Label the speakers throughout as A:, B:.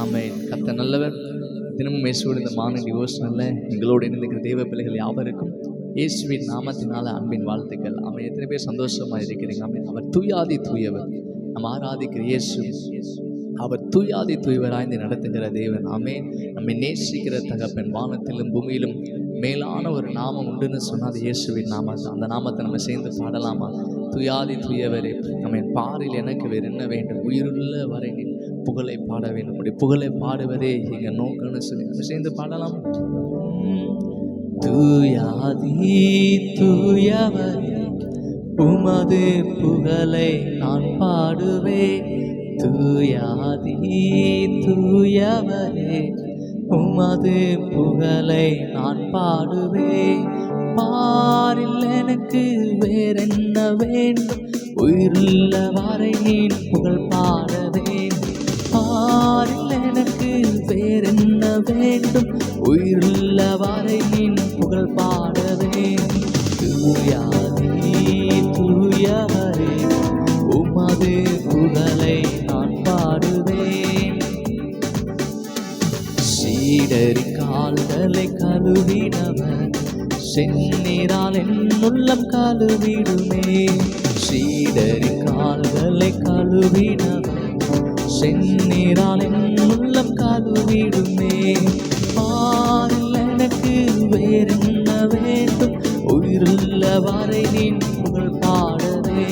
A: ஆமே கத்த நல்லவர். தினமும் இயேசுவோடு இந்த மார்னிங் டிவோஷனில் எங்களோடு இணைந்திருக்கிற தெய்வ பிள்ளைகள் யாவருக்கும் இயேசுவின் நாமத்தினால அன்பின் வாழ்த்துக்கள். அவன் எத்தனை பேர் சந்தோஷமாக இருக்கிறீங்க? ஆமென். அவர் தூயாதி தூயவர். நம்ம ஆராதிக்கிற இயேசு அவர் தூயாதி தூய்வராய்ந்து நடத்துகிற தேவன். ஆமே நம்மை நேசிக்கிற தகப்பன். வானத்திலும் பூமியிலும் மேலான ஒரு நாமம் உண்டுன்னு சொன்னால் அது இயேசுவின் நாமம் தான் அந்த நாமத்தை நம்ம சேர்ந்து பாடலாமா? துயாதி துயவரே நம்ம பாரில் எனக்கு வேறு என்ன வேண்டும்? உயிருள்ள வரை நீ புகழை பாட வேண்டும். அப்படி புகழை பாடுவதே எங்கள் நோக்கம்னு சொல்லி நம்ம சேர்ந்து பாடலாம். துயாதி தூயவரே உமது புகழை நான் பாடுவேன். தூயாதி தூயவரே உமது புகழை நான் பாடுவேன். பாரில் எனக்கு வேறென்ன வேண்டும்? உயிருள்ள வரையின் புகழ் பாடுவேன். பாரில் எனக்கு வேறென்ன வேண்டும்? உயிருள்ள வரையின் புகழ் பாடுவேன். துயாதி தூயவரே கால்களை கழுவினவர் செந்நீரால் என் உள்ளம் கழுவிடுமே சீடரி கால்களை கழுவினவர் செந்நீரால் என் உள்ளம் கழுவிடுமே பாரில் எனக்கு வேறென்ன வேண்டும்? உயிருள்ள வரை நீ புகழ் பாடவே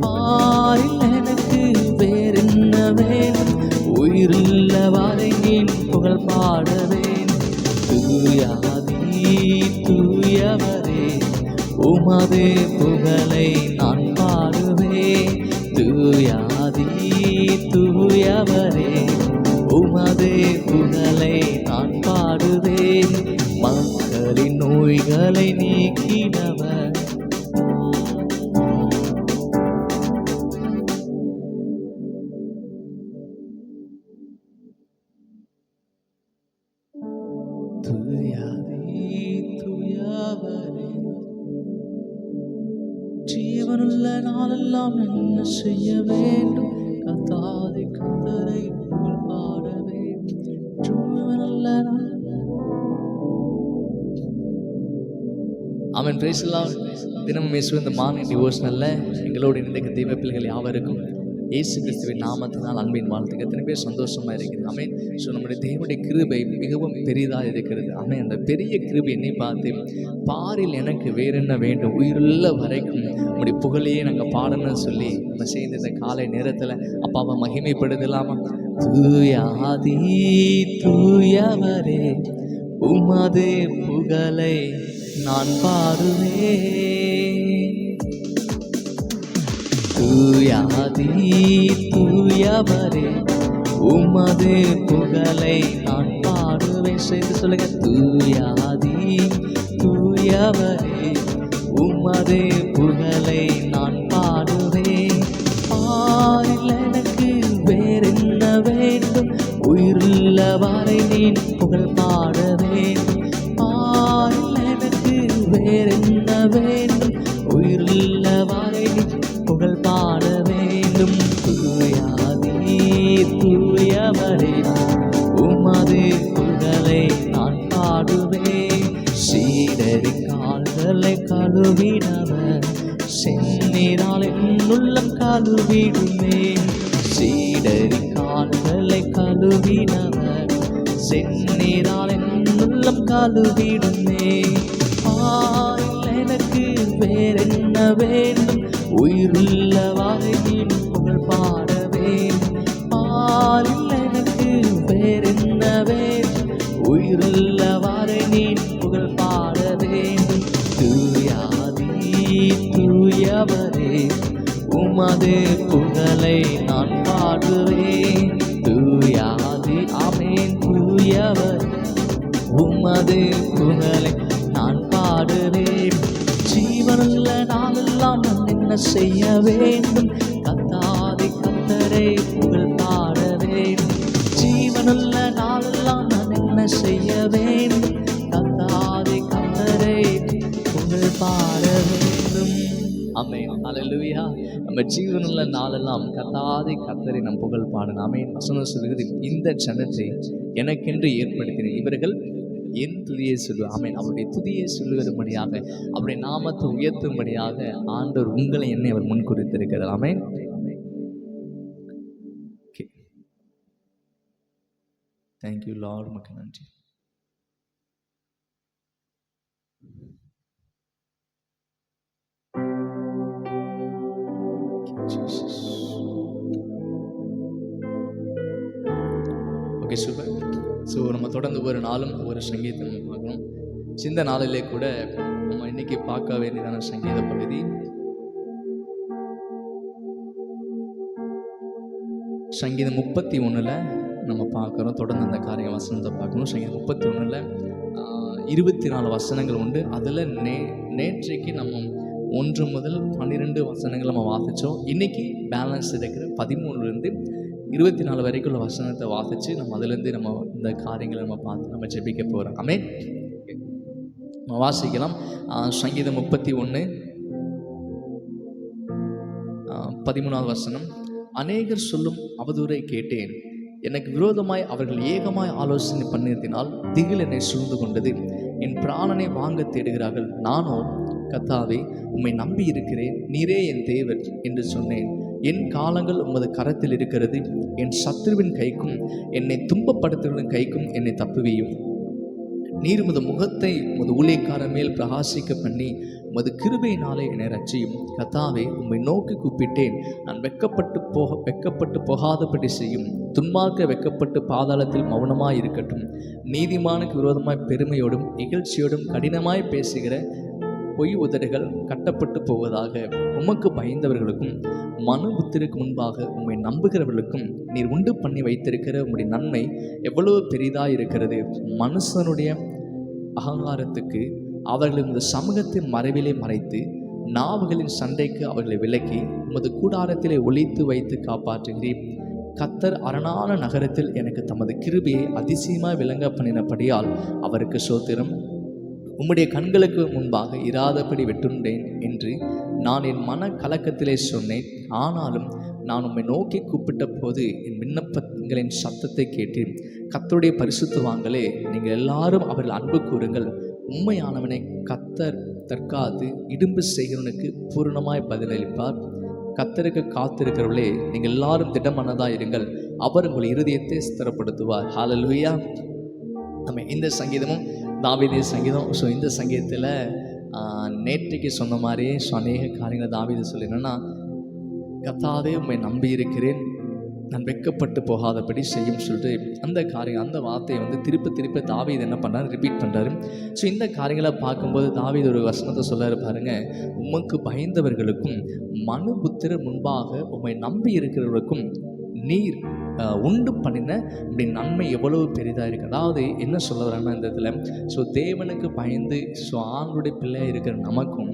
A: பாரில் எனக்கு வேறென்ன வேண்டும்? உயிருள்ள வரை நீ புகழ் பாடவே உமது புகழை நான் பாடுவேன். தூயாதி தூயவரே உமது புகழை நான் பாடுவேன். மக்களின் நோய்களை நீக்கினவர் ஜீவனுள்ள நாளெல்லாம் என்ன செய்ய வேண்டும்? கத்தாதி கத்தரை புகழ் பாட வேண்டும். ஜீவனுள்ள அவன் பேசலாம் தினமும் இயேசு இந்த மார்னிங் டிவோஷனல்ல எங்களோட இணைந்த தெய்வ பிள்ளைகள் யாவருக்கும் இயேசு கிறிஸ்துவின் நாமத்தினால் அன்பின் வாழ்த்துக்கு எத்தனை பேர் சந்தோஷமாக இருக்குது அமேன் ஸோ நம்முடைய தேவனுடைய கிருபை மிகவும் பெரிதாக இருக்கிறது. அமே அந்த பெரிய கிருபை என்னை பார்த்து பாரில் எனக்கு வேற என்ன வேண்டும்? உயிருள்ள வரைக்கும் நம்முடைய புகழையே நாங்கள் பாடணும்னு சொல்லி நம்ம சேர்ந்து இந்த காலை நேரத்தில் அப்பாவை மகிமைப்படுத்தலாமா? தூயாதி தூயவரே உமது புகழை நான் பாடுவேன். தூயாதி தூயவரே உமது புகழை நான் பாடுவேன். சேர்த்து சொல்லுங்க தூயாதி தூயவரே உமது புகழை நான் பாடுவேன். பாரில் எனக்கு வேறென்ன வேண்டும்? உயிருள்ள வரை நீ புகழ் பாட வேண்டும் பாரில் எனக்கு வேறென்ன வேண்டும்? கால்களை கழுவினவர் செந்நீரால் என் உள்ளம் கழுவிடுமே சீடரி கால்களை கழுவினவர் செந்நீரால் என் உள்ளம் கழுவிடுமே ஆயில் எனக்கு வேறென்ன வேண்டும்? உயிருள்ள வாகையின் புகழ் பாடவே பாலில்லை தூயவரே உமது புகழை நான் பாடுவேன். தூயாதி அமேன் தூயவர். உமது புகழை நான் பாடுவேன். ஜீவனுள்ள நாளெல்லாம் நான் என்ன செய்ய வேண்டும்? கத்தாதி கத்தரை புகழ் பாட வேண்டும் ஜீவனுள்ள நாளெல்லாம் நான் என்ன செய்ய வேண்டும்? கத்தாதி கத்தரை புகழ் பாட வேண்டும் அமேன் அல்லேலூயா நம்ம ஜீவனுள்ள நாளெல்லாம் கத்தாதே கத்தரை நம் புகழ் பாடணும் அமேன் வசனம் சொல்கிறது இந்த ஜனத்தை எனக்கென்று ஏற்படுத்தினேன் இவர்கள் என் துதியை சொல்லுவார் ஆமென். அவருடைய துதியை சொல்லுகிறபடியாக அவருடைய நாமத்தை உயர்த்தும்படியாக ஆண்டவர் உங்களை என்னை அவர் முன்குறித்திருக்கிறார் ஆமென். தேங்க்யூ லார்ட் மக்கள் நன்றி. ஓகே சூப்பர் ஸோ நம்ம தொடர்ந்து ஒரு நாளும் ஒரு சங்கீதம் நம்ம பார்க்கணும். சிந்த நாளிலே கூட நம்ம இன்னைக்கு பார்க்க வேண்டியதான சங்கீத பகுதி. சங்கீதம் முப்பத்தி ஒன்றில் நம்ம பார்க்குறோம். தொடர்ந்து அந்த காரிய வசனத்தை பார்க்கணும். சங்கீதம் முப்பத்தி ஒன்றில் இருபத்தி நாலு வசனங்கள் உண்டு. அதில் நே நேற்றைக்கு நம்ம ஒன்று முதல் பன்னிரெண்டு வசனங்கள் நம்ம வாசித்தோம் இன்னைக்கு பேலன்ஸ் இருக்கிற பதிமூணுலேருந்து இருபத்தி நாலு வரைக்கும் உள்ள வசனத்தை வாசித்து நம்ம அதுலேருந்து நம்ம இந்த காரியங்களை நம்ம பார்த்து நம்ம ஜெபிக்க போகிறோம் ஆமே நம்ம வாசிக்கலாம். சங்கீதம் முப்பத்தி ஒன்று. பதிமூணாவது வசனம். அநேகர் சொல்லும் அவதூரை கேட்டேன். எனக்கு விரோதமாய் அவர்கள் ஏகமாய் ஆலோசனை பண்ணியதினால் திகில் என்னை சூழ்ந்து கொண்டது. என் பிராணனை வாங்க தேடுகிறார்கள். நானோ கத்தாவே உம்மை நம்பி இருக்கிறேன். நீரே என் தேவர் என்று சொன்னேன். என் காலங்கள் உமது கரத்தில் இருக்கிறது. என் சத்ருவின் கைக்கும் என்னை துன்பப்படுத்துவதன் கைக்கும் என்னை தப்புவியும். நீர் உமது முகத்தை உமது ஊழியக்காரன் மேல் பிரகாசிக்க பண்ணி உமது கிருபையினாலே என்னை ரச்சியும் கத்தாவே உம்மை நோக்கி கூப்பிட்டேன். நான் வெக்கப்பட்டு போக வெக்கப்பட்டு போகாதபடி செய்யும். துன்மார்க்க வெக்கப்பட்டு பாதாளத்தில் மௌனமாய் இருக்கட்டும். நீதிமானுக்கு விரோதமாய் பெருமையோடும் இகழ்ச்சியோடும் கடினமாய் பேசுகிற பொய் உதடுகள் கட்டப்பட்டு போவதாக உமக்கு பயந்தவர்களுக்கும் மனு புத்திருக்கு முன்பாக உம்மை நம்புகிறவர்களுக்கும் நீர் உண்டு பண்ணி வைத்திருக்கிற உம்முடைய நன்மை எவ்வளவு பெரிதாக இருக்கிறது மனுஷனுடைய அகங்காரத்துக்கு அவர்களை உமது சமூகத்தின் மறைவிலே மறைத்து நாவுகளின் சண்டைக்கு அவர்களை விலக்கி உமது கூடாரத்திலே ஒழித்து வைத்து காப்பாற்றுகிறேன் கத்தர் அரணான நகரத்தில் எனக்கு தமது கிருபியை அதிசயமாக விளங்க பண்ணினபடியால் அவருக்கு சோத்திரம். உம்முடைய கண்களுக்கு முன்பாக இராதபடி வெட்டுண்டேன் என்று நான் என் மன கலக்கத்திலே சொன்னேன். ஆனாலும் நான் உம்மை நோக்கி கூப்பிட்ட போது என் விண்ணப்பங்களின் சத்தத்தை கேட்டு கத்தருடைய பரிசுத்துவாங்களே நீங்கள் எல்லாரும் அவர்கள் அன்பு கூறுங்கள். உண்மையானவனை கத்தர் தற்காத்து இடும்பு செய்கிறவனுக்கு பூரணமாய் பதிலளிப்பார். கத்தருக்கு காத்திருக்கிறவர்களே நீங்கள் எல்லாரும் திடமனதாக இருங்கள். அவர் உங்கள் இருதயத்தை ஸ்திரப்படுத்துவார். ஹாலலுயா நம்ம இந்த சங்கீதமும் தாவீதிய சங்கீதம். ஸோ இந்த சங்கீதத்தில் நேற்றைக்கு சொன்ன மாதிரியே ஸோ அநேக காரியங்களை தாவிதை சொல்லி என்னன்னா கத்தாவே உண்மை நம்பி இருக்கிறேன். நான் வெக்கப்பட்டு போகாதபடி செய்யும் சொல்லிட்டு அந்த காரியம் அந்த வார்த்தையை வந்து திருப்ப திருப்ப தாவீது என்ன பண்ணுறாரு ரிப்பீட் பண்ணுறாரு ஸோ இந்த காரியங்களை பார்க்கும்போது தாவீது ஒரு வசனத்தை சொல்லாரு பாருங்க. உமக்கு பயந்தவர்களுக்கும் மனு புத்திர முன்பாக உம்மை நம்பி இருக்கிறவர்களுக்கும் நீர் உண்டு பண்ணின இப்படி நன்மை எவ்வளவு பெரிதாக இருக்குது அதாவது என்ன சொல்ல வரேன்னா இந்த இதில் ஸோ தேவனுக்கு பயந்து ஸோ ஆண்டுடைய பிள்ளையாக இருக்கிற நமக்கும்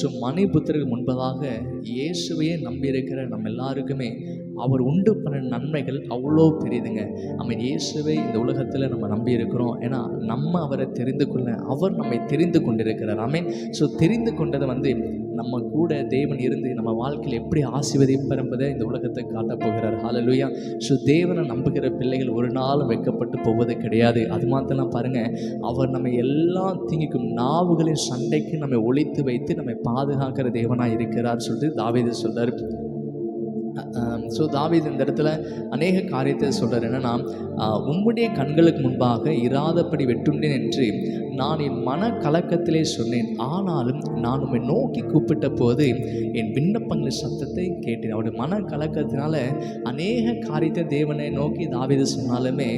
A: ஸோ மணிபுத்திற்கு முன்பதாக இயேசுவையே நம்பியிருக்கிற நம்ம எல்லாருக்குமே அவர் உண்டு பண்ண நன்மைகள் அவ்வளோ பெரியதுங்க நம்ம இயேசுவை இந்த உலகத்தில் நம்ம நம்பி இருக்கிறோம் ஏன்னா நம்ம அவரை தெரிந்து கொள்ள அவர் நம்மை தெரிந்து கொண்டிருக்கிறார். ஆமென் ஸோ தெரிந்து கொண்டதை வந்து நம்ம கூட தேவன் இருந்து நம்ம வாழ்க்கையில் எப்படி ஆசீர்வதிப்பார் என்பதை இந்த உலகத்தை காட்டப் போகிறார். ஹாலலுயா ஸோ தேவனை நம்புகிற பிள்ளைகள் ஒரு நாளும் வைக்கப்பட்டு போவது கிடையாது. அது மாத்திரம் பாருங்க அவர் நம்ம எல்லா தீங்குக்கும் நாவுகளின் சண்டைக்கு நம்மை ஒழித்து வைத்து நம்மை பாதுகாக்கிற தேவனாக இருக்கிறார் சொல்லிட்டு தாவேத சொல்கிறார் ஸோ தாவீது இந்த இடத்துல அநேக காரியத்தை சொல்கிறார் என்னன்னா உம்முடைய கண்களுக்கு முன்பாக இராதபடி வெட்டுண்டேன் என்று நான் என் மன கலக்கத்திலே சொன்னேன். ஆனாலும் நான் உண்மை நோக்கி கூப்பிட்ட போது என் விண்ணப்பங்களின் சத்தத்தை கேட்டேன். அவருடைய மன கலக்கத்தினால அநேக காரியத்தை தேவனை நோக்கி தாவீது சொன்னாலுமே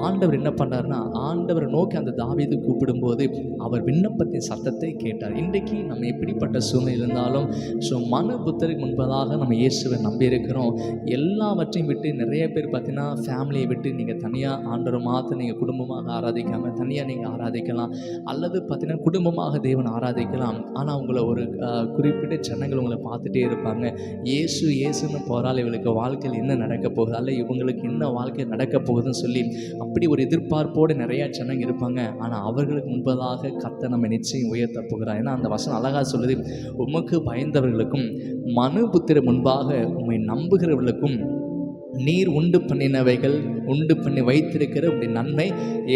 A: ஆண்டவர் என்ன பண்ணாருன்னா ஆண்டவரை நோக்கி அந்த தாவீது கூப்பிடும்போது அவர் விண்ணப்பத்தின் சத்தத்தை கேட்டார். இன்றைக்கு நம்ம எப்படிப்பட்ட சூழ்நிலை இருந்தாலும் ஸோ மன புத்தருக்கு முன்பதாக நம்ம இயேசுவை நம்பி இருக்கிறோம். எல்லாவற்றையும் விட்டு நிறைய பேர் பார்த்தீங்கன்னா ஃபேமிலியை விட்டு நீங்கள் தனியாக ஆண்டவரை மாற்ற நீங்கள் குடும்பமாக ஆராதிக்காமல் தனியாக நீங்கள் ஆராதிக்கலாம். அல்லது பார்த்தீங்கன்னா குடும்பமாக தேவன் ஆராதிக்கலாம். ஆனால் உங்களை ஒரு குறிப்பிட்ட ஜனங்கள் உங்களை பார்த்துட்டே இருப்பாங்க. இயேசு இயேசுன்னு போகிறால் இவளுக்கு வாழ்க்கையில் என்ன நடக்க போகுது? அல்ல இவங்களுக்கு என்ன வாழ்க்கை நடக்க போகுதுன்னு சொல்லி அப்படி ஒரு எதிர்பார்ப்போடு நிறையா ஜனங்க இருப்பாங்க. ஆனால் அவர்களுக்கு முன்பதாக கத்த நம்ம நிச்சயம் உயர்த்த போகிறார். ஏன்னா அந்த வசனம் அழகாக சொல்லுது உமக்கு பயந்தவர்களுக்கும் மனு புத்திர முன்பாக உண்மை நம்புகிறவர்களுக்கும் நீர் உண்டு பண்ணினவைகள் உண்டு பண்ணி வைத்திருக்கிற அப்படி நன்மை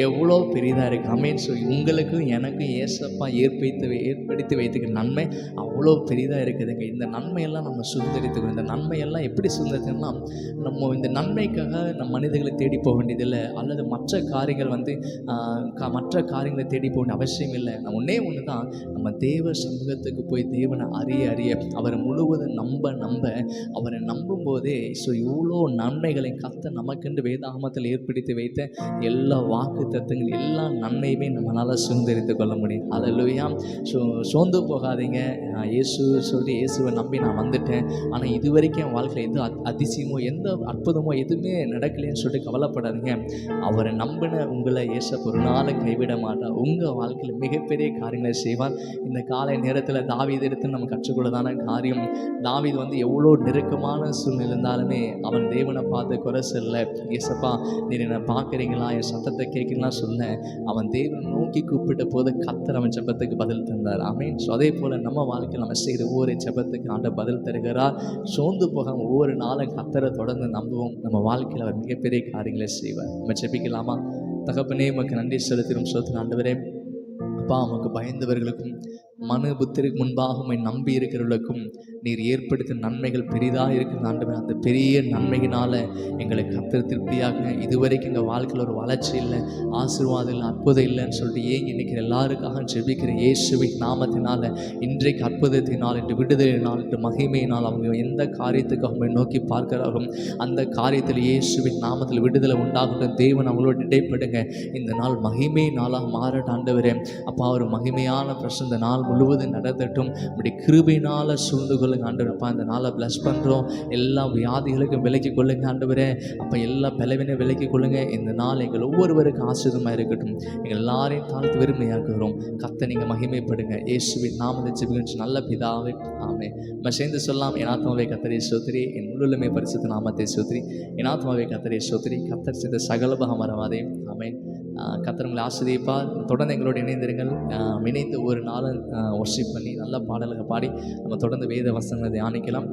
A: எவ்வளோ பெரிதாக இருக்குது அமேன் சொல்லி உங்களுக்கும் எனக்கும் ஏசப்பா ஏற்படுத்தி ஏற்படுத்தி வைத்துக்கிற நன்மை அவ்வளோ பெரிதாக இருக்குதுங்க இந்த நன்மையெல்லாம் நம்ம சுதந்திரித்துக்கணும். இந்த நன்மையெல்லாம் எப்படி சுதந்திரத்துனா நம்ம இந்த நன்மைக்காக நம்ம மனிதர்களை தேடி போக வேண்டியதில்லை. அல்லது மற்ற காரியங்கள் வந்து மற்ற காரியங்களை தேடி போக வேண்டிய அவசியம் இல்லை. நம்ம ஒன்றே ஒன்று தான். நம்ம தேவ சமூகத்துக்கு போய் தேவனை அறிய அறிய அவரை முழுவதும் நம்ப நம்ப அவரை நம்பும் போதே ஸோ இவ்வளோ நன்மைகளை கத்த நமக்கென்று வேதாகமத்தில் ஏற்படுத்தி வைத்த எல்லா வாக்கு தத்துவங்கள் எல்லா நன்மையுமே நம்மளால் சுதந்திரித்து கொள்ள முடியும். அதில் சோ சோர்ந்து போகாதீங்க. இயேசு சொல்லி இயேசுவை நம்பி நான் வந்துட்டேன். ஆனால் இது வரைக்கும் என் வாழ்க்கையில் எந்த அதிசயமோ எந்த அற்புதமோ எதுவுமே நடக்கலைன்னு சொல்லிட்டு கவலைப்படாதீங்க. அவரை நம்பின உங்களை இயேசப்ப ஒரு நாளை கைவிட மாட்டார். உங்கள் வாழ்க்கையில் மிகப்பெரிய காரியங்களை செய்வார். இந்த காலை நேரத்தில் தாவீது எடுத்து நம்ம கற்றுக்கொள்ளதான காரியம் தாவீது வந்து எவ்வளோ நெருக்கமான சூழ்நிலை இருந்தாலுமே அவன் தேவன் பார்த்து குறை சொல்ல ஏசப்பா நீர் என்னை பார்க்குறீங்களா? என் சத்தத்தை கேட்கலாம் சொல்ல அவன் தேவன் நோக்கி கூப்பிட்ட போது கத்தர் அவன் ஜெபத்துக்கு பதில் தந்தார். ஆமீன். ஸோ அதே போல் நம்ம வாழ்க்கையில் நம்ம செய்கிற ஒவ்வொரு ஜபத்துக்கு ஆண்ட பதில் தருகிறார். சோர்ந்து போக ஒவ்வொரு நாளும் கத்தரை தொடர்ந்து நம்புவோம். நம்ம வாழ்க்கையில் அவர் மிகப்பெரிய காரியங்களை செய்வார். நம்ம ஜெபிக்கலாமா? தகப்பனே உமக்கு நன்றி செலுத்திடும் சோத்திர ஆண்டவரே அப்பா உமக்கு பயந்தவர்களுக்கும் மனு புத்திற்கு முன்பாக உண்மை நம்பி இருக்கிறவர்களுக்கும் நீர் ஏற்படுத்தும் நன்மைகள் பெரிதாக இருக்கிறது ஆண்டவர். அந்த பெரிய நன்மையினால் எங்களை கத்திர திருப்தியாக இதுவரைக்கும் எங்கள் வாழ்க்கையில் ஒரு வளர்ச்சி இல்லை ஆசீர்வாதம் இல்லை அற்புதம் இல்லைன்னு சொல்லிட்டு ஏன் நிற்கிற எல்லாருக்காக ஜெபிக்கிற இயேசுவின் நாமத்தினால் இன்றைக்கு அற்புதத்தினால் இன்று விடுதலினால் இன்று மகிமையினால் அவங்க எந்த காரியத்துக்கு அவங்க நோக்கி பார்க்கிறார்களோ அந்த காரியத்தில் இயேசுவின் நாமத்தில் விடுதலை உண்டாகட்டும். தேவன் அவங்களோட இடைப்படுங்க. இந்த நாள் மகிமை நாளாக மாறட்ட ஆண்டவரே. அப்பா ஒரு மகிமையான பிரசந்த நாள் நாள் முழுவதும் நடத்தட்டும் இப்படி கிருபினால் சூழ்ந்து கொள்ளுங்க ஆண்டவரப்பா இந்த நாளை ப்ளஸ் பண்ணுறோம் எல்லா வியாதிகளுக்கும் விலக்கி கொள்ளுங்க ஆண்டவரே. அப்போ எல்லா பலவினை விலக்கி கொள்ளுங்க. இந்த நாள் எங்கள் ஒவ்வொருவருக்கும் ஆசிரியமாக இருக்கட்டும். எங்கள் எல்லாரையும் தாழ்த்து வெறுமையாக்குகிறோம் கத்தை நீங்கள் மகிமைப்படுங்க. இயேசுவின் நாமத்தை ஜெபிக்கின்ற நல்ல பிதாவை. ஆமே நம்ம சேர்ந்து சொல்லலாம். என் ஆத்மாவை கத்தரை சோத்ரி என் முழுலுமே பரிசுத்த நாமத்தை சோத்ரி என் ஆத்மாவை கத்தரை சோத்ரி கத்தர் செய்த சகலபக மரவாதே கத்திரங்களை கத்தர் ஆசிரியப்பார் தொடர்ந்து எங்களோடு இணைந்திருங்கள். இணைந்து ஒரு நாளும் ஒர்ஷிப் பண்ணி நல்ல பாடல்களை பாடி நம்ம தொடர்ந்து வேத வசனங்களை தியானிக்கலாம்.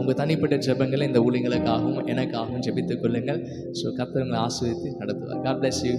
A: உங்கள் தனிப்பட்ட ஜெபங்களை இந்த ஊழியங்களுக்காகவும் எனக்காகவும் ஜெபித்துக் கொள்ளுங்கள். ஸோ கத்திரங்களை ஆசிரியத்து நடத்துவார். God bless you